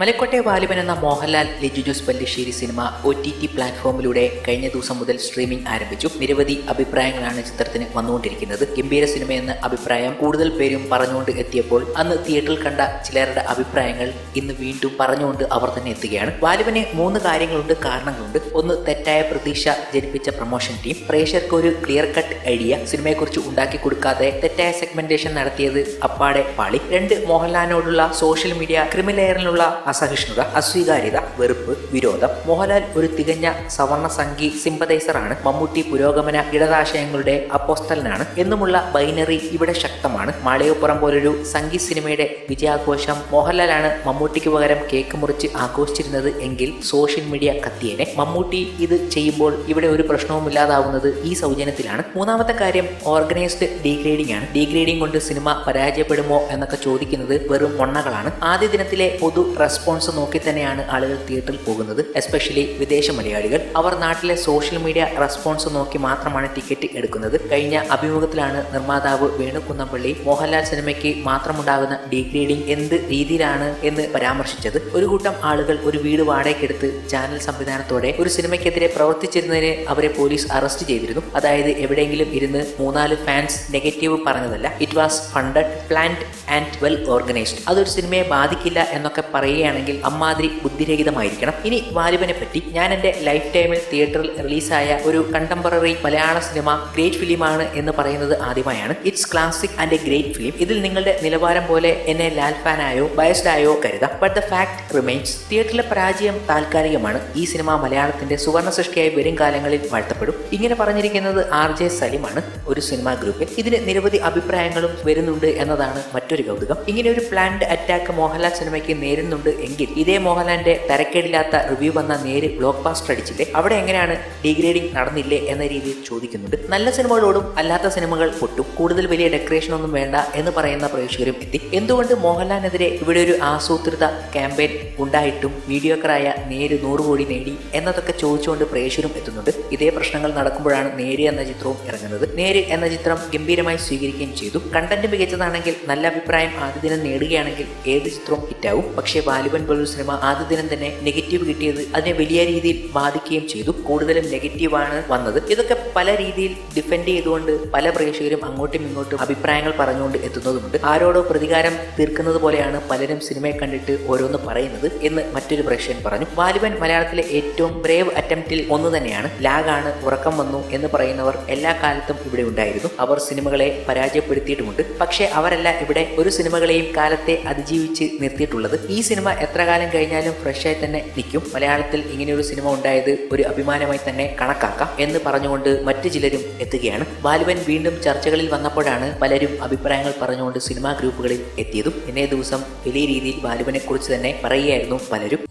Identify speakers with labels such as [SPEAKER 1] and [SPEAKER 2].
[SPEAKER 1] മലക്കോട്ടെ വാലിബൻ എന്ന മോഹൻലാൽ ലിജു ജോസ് പല്ലിശ്ശേരി സിനിമ O T T പ്ലാറ്റ്ഫോമിലൂടെ കഴിഞ്ഞ ദിവസം മുതൽ സ്ട്രീമിംഗ് ആരംഭിച്ചു. നിരവധി അഭിപ്രായങ്ങളാണ് ചിത്രത്തിന് വന്നുകൊണ്ടിരിക്കുന്നത്. ഗംഭീര സിനിമയെന്ന അഭിപ്രായം കൂടുതൽ പേരും പറഞ്ഞുകൊണ്ട് എത്തിയപ്പോൾ അന്ന് തിയേറ്ററിൽ കണ്ട ചിലരുടെ അഭിപ്രായങ്ങൾ ഇന്ന് വീണ്ടും പറഞ്ഞുകൊണ്ട് അവർ തന്നെ എത്തുകയാണ്. വാലിബന് മൂന്ന് കാര്യങ്ങളുണ്ട് കാരണങ്ങളുണ്ട്. ഒന്ന് തെറ്റായ പ്രതീക്ഷ ജനിപ്പിച്ച പ്രൊമോഷൻ ടീം. പ്രേക്ഷകർക്ക് ഒരു ക്ലിയർ കട്ട് ഐഡിയ സിനിമയെക്കുറിച്ച് ഉണ്ടാക്കി കൊടുക്കാതെ തെറ്റായ സെഗ്മെന്റേഷൻ നടത്തിയത് അപ്പാടെ പാളി. രണ്ട് മോഹൻലാലിനോടുള്ള സോഷ്യൽ മീഡിയ ക്രിമിലെയറിനുള്ള അസഹിഷ്ണുത അസ്വീകാര്യത വെറുപ്പ് വിരോധം. മോഹൻലാൽ ഒരു തികഞ്ഞ സവർണ സംഘി സിമ്പതൈസറാണ് മമ്മൂട്ടി പുരോഗമന ഇടതാശയങ്ങളുടെ അപ്പോസ്തലനാണ്. എന്നുമുള്ള ബൈനറി ഇവിടെ ശക്തമാണ്. മാളികപ്പുറം പോലൊരു സംഗീത സിനിമയുടെ വിജയാഘോഷം മോഹൻലാലാണ് മമ്മൂട്ടിക്ക് പകരം കേക്ക് മുറിച്ച് ആഘോഷിച്ചിരുന്നത് എങ്കിൽ സോഷ്യൽ മീഡിയ കത്തിയേനെ. മമ്മൂട്ടി ഇത് ചെയ്യുമ്പോൾ ഇവിടെ ഒരു പ്രശ്നവും ഇല്ലാതാവുന്നത് ഈ സൗജന്യത്തിലാണ്. മൂന്നാമത്തെ കാര്യം ഓർഗനൈസ്ഡ് ഡീഗ്രേഡിംഗ് ആണ്. ഡീഗ്രേഡിംഗ് കൊണ്ട് സിനിമ പരാജയപ്പെടുമോ എന്നൊക്കെ ചോദിക്കുന്നത് വെറും മൊണ്ണകളാണ്. ആദ്യ ദിനത്തിലെ പൊതു റെസ്പോൺസ് നോക്കി തന്നെയാണ് ആളുകൾ തിയേറ്ററിൽ പോകുന്നത് എസ്പെഷ്യലി വിദേശ മലയാളികൾ. അവർ നാട്ടിലെ സോഷ്യൽ മീഡിയ റെസ്പോൺസ് നോക്കി മാത്രമാണ് ടിക്കറ്റ് എടുക്കുന്നത്. കഴിഞ്ഞ അഭിമുഖത്തിലാണ് നിർമ്മാതാവ് വേണുകുന്നപ്പള്ളി മോഹൻലാൽ സിനിമയ്ക്ക് മാത്രമുണ്ടാകുന്ന ഡീഗ്രേഡിംഗ് എന്ത് രീതിയിലാണ് എന്ന് പരാമർശിച്ചത്. ഒരു കൂട്ടം ആളുകൾ ഒരു വീട് വാടകയ്ക്കെടുത്ത് ചാനൽ സംവിധാനത്തോടെ ഒരു സിനിമയ്ക്കെതിരെ പ്രവർത്തിച്ചിരുന്നതിന് അവരെ പോലീസ് അറസ്റ്റ് ചെയ്തിരുന്നു. അതായത് എവിടെയെങ്കിലും ഇരുന്ന് മൂന്നാൽ ഫാൻസ് നെഗറ്റീവ് പറഞ്ഞതല്ല. It was funded planned and well organised അതൊരു സിനിമയെ ബാധിക്കില്ല എന്നൊക്കെ പറയുകയാണെങ്കിൽ അമ്മാതിരി ബുദ്ധിരഹിതമായിരിക്കണം. ഇനി വാലിബനെ പറ്റി ഞാൻ എന്റെ ലൈഫ് ടൈമിൽ തിയേറ്ററിൽ റിലീസായ ഒരു കണ്ടംപററി മലയാള സിനിമ ഗ്രേറ്റ് ഫിലിം ആണ് എന്ന് പറയുന്നത് ആദ്യമായാണ്. It's classic and a great film ഇതിൽ നിങ്ങളുടെ നിലവാരം പോലെ എന്നെ ലാൽ ഫാനായോ ബയസ്ഡ് ആയോ കരുതാം. ബട്ട് ദ ഫാക്ട് റിമെയിൻസ് തിയേറ്ററിലെ പരാജയം താൽക്കാലികമാണ്. ഈ സിനിമ മലയാളത്തിന്റെ സുവർണ സൃഷ്ടിയായി വരും കാലങ്ങളിൽ വാഴ്ത്തപ്പെടും. ഇങ്ങനെ പറഞ്ഞിരിക്കുന്നത് ആർ ജെ സലിമാണ് ഒരു സിനിമാ ഗ്രൂപ്പിൽ. ഇതിന് നിരവധി അഭിപ്രായങ്ങളും വരുന്നുണ്ട് എന്നതാണ് മറ്റൊരു കൗതുകം. ഇങ്ങനെ ഒരു പ്ലാൻഡ് അറ്റാക്ക് മോഹൻലാൽ സിനിമയ്ക്ക് നേരുന്നുണ്ട് എങ്കിൽ ഇതേ മോഹൻലാലിന്റെ തരക്കേടില്ലാത്ത റിവ്യൂ വന്ന നേര് ബ്ലോക്ക് ബാസ്റ്റർ അടിച്ചില്ലേ? അവിടെ എങ്ങനെയാണ് ഡീഗ്രേഡിംഗ് നടന്നില്ലേ എന്ന രീതിയിൽ ചോദിക്കുന്നുണ്ട്. നല്ല സിനിമകളോടും അല്ലാത്ത സിനിമകൾ പൊട്ടും കൂടുതൽ വലിയ ഡെക്കറേഷൻ ഒന്നും വേണ്ട എന്ന് പറയുന്ന പ്രേക്ഷകരും എത്തി. എന്തുകൊണ്ട് മോഹൻലാലിനെതിരെ ഇവിടെ ഒരു ആസൂത്രിത ക്യാമ്പയിൻ ഉണ്ടായിട്ടും മീഡിയോക്കറായ നേര് നൂറ് കോടി നേടി എന്നതൊക്കെ ചോദിച്ചുകൊണ്ട് പ്രേക്ഷകരും എത്തുന്നുണ്ട്. ഇതേ പ്രശ്നങ്ങൾ നടക്കുമ്പോഴാണ് നേര് എന്ന ചിത്രവും ഇറങ്ങുന്നത്. നേര് എന്ന ചിത്രം ഗംഭീരമായി സ്വീകരിക്കുകയും ചെയ്തു. കണ്ടന്റ് മികച്ചതാണെങ്കിൽ നല്ല അഭിപ്രായം ആദ്യ ദിനം നേടുകയാണെങ്കിൽ ഏത് ചിത്രവും ഹിറ്റാവും പക്ഷേ വാലിബൻ പോലൊരു സിനിമ ആദ്യ ദിനം തന്നെ നെഗറ്റീവ് കിട്ടിയത് അതിനെ വലിയ രീതിയിൽ ബാധിക്കുകയും ചെയ്തു. കൂടുതലും നെഗറ്റീവാണ് വന്നത്. ഇതൊക്കെ പല രീതിയിൽ ഡിഫെൻഡ് ചെയ്തുകൊണ്ട് പല പ്രേക്ഷകരും അങ്ങോട്ടും ഇങ്ങോട്ടും അഭിപ്രായങ്ങൾ പറഞ്ഞുകൊണ്ട് എത്തുന്നതുമുണ്ട്. ആരോടോ പ്രതികാരം തീർക്കുന്നത് പോലെയാണ് പലരും സിനിമയെ കണ്ടിട്ട് ഓരോന്ന് പറയുന്നത് എന്ന് മറ്റൊരു പ്രേക്ഷകൻ പറഞ്ഞു. വാലിബൻ മലയാളത്തിലെ ഏറ്റവും ബ്രേവ് അറ്റംപ്റ്റിൽ ഒന്ന് തന്നെയാണ്. ലാഗാണ് ഉറക്കം വന്നു എന്ന് പറയുന്നവർ എല്ലാ കാലത്തും ഇവിടെ ഉണ്ടായിരുന്നു. അവർ സിനിമകളെ പരാജയപ്പെടുത്തിയിട്ടുമുണ്ട്. പക്ഷേ അവരല്ല ഇവിടെ ഒരു സിനിമകളെയും കാലത്തെ അതിജീവിച്ച് നിർത്തിയിട്ടുള്ളത്. ഈ സിനിമ എത്ര കാലം കഴിഞ്ഞാലും ഫ്രഷായി തന്നെ നിൽക്കും. മലയാളത്തിൽ ഇങ്ങനെയൊരു സിനിമ ഉണ്ടായത് ഒരു അഭിമാനമായി തന്നെ കണക്കാക്കാം എന്ന് പറഞ്ഞുകൊണ്ട് മറ്റു ചിലരും എത്തുകയാണ്. ബാലുവൻ വീണ്ടും ചർച്ചകളിൽ വന്നപ്പോഴാണ് പലരും അഭിപ്രായങ്ങൾ പറഞ്ഞുകൊണ്ട് സിനിമാ ഗ്രൂപ്പുകളിൽ എത്തിയതും. ഇന്നേ ദിവസം വലിയ രീതിയിൽ ബാലുവിനെ കുറിച്ച് തന്നെ പറയുകയായിരുന്നു പലരും.